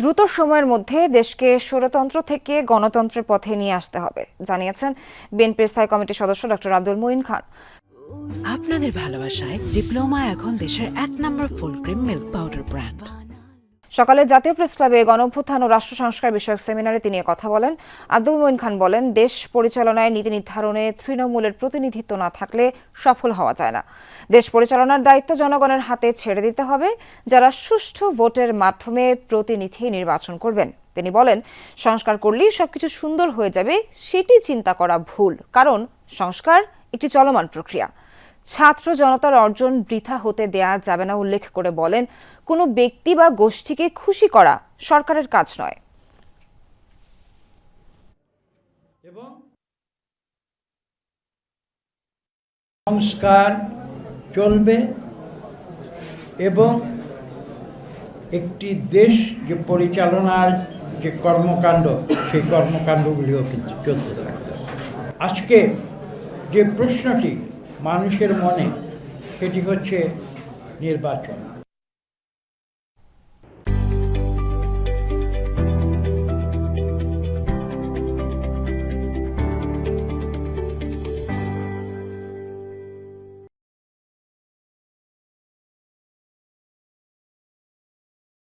দ্রুত সময়ের মধ্যে দেশকে স্বরতন্ত্র থেকে গণতন্ত্রের পথে নিয়ে আসতে হবে, জানিয়েছেন বিএনপির স্থায়ী কমিটির সদস্য ডক্টর আব্দুল মঈন খান। আপনাদের ভালোবাসায় ডিপ্লোমা এখন দেশের এক নম্বর full cream milk powder brand. সকালে জাতীয় প্রেস ক্লাবে গণঅভ্যুত্থান ও রাষ্ট্র সংস্কার বিষয়ক সেমিনারে তিনি কথা বলেন। আব্দুল মঈন খান বলেন, দেশ পরিচালনায় নীতি নির্ধারণে তৃণমূলের প্রতিনিধিত্ব না থাকলে সফল হওয়া যায় না। দেশ পরিচালনার দায়িত্ব জনগণের হাতে ছেড়ে দিতে হবে, যারা সুষ্ঠু ভোটের মাধ্যমে প্রতিনিধি নির্বাচন করবেন। তিনি বলেন, সংস্কার করলেই সবকিছু সুন্দর হয়ে যাবে, সেটি চিন্তা করা ভুল, কারণ সংস্কার একটি চলমান প্রক্রিয়া। ছাত্র জনতার অর্জন বৃথা হতে দেয়া যাবে না, উল্লেখ করে বলেন, কোনো ব্যক্তি বা গোষ্ঠীকে খুশি করা সরকারের কাজ নয়। এবং সংস্কার চলবে এবং একটি দেশ যে পরিচালনার যে কর্মকাণ্ড, সেই কর্মকাণ্ডগুলিও কিন্তু চলতে থাকবে। আজকে যে প্রশ্নটি মানুষের মনে সেটি হচ্ছে নির্বাচন।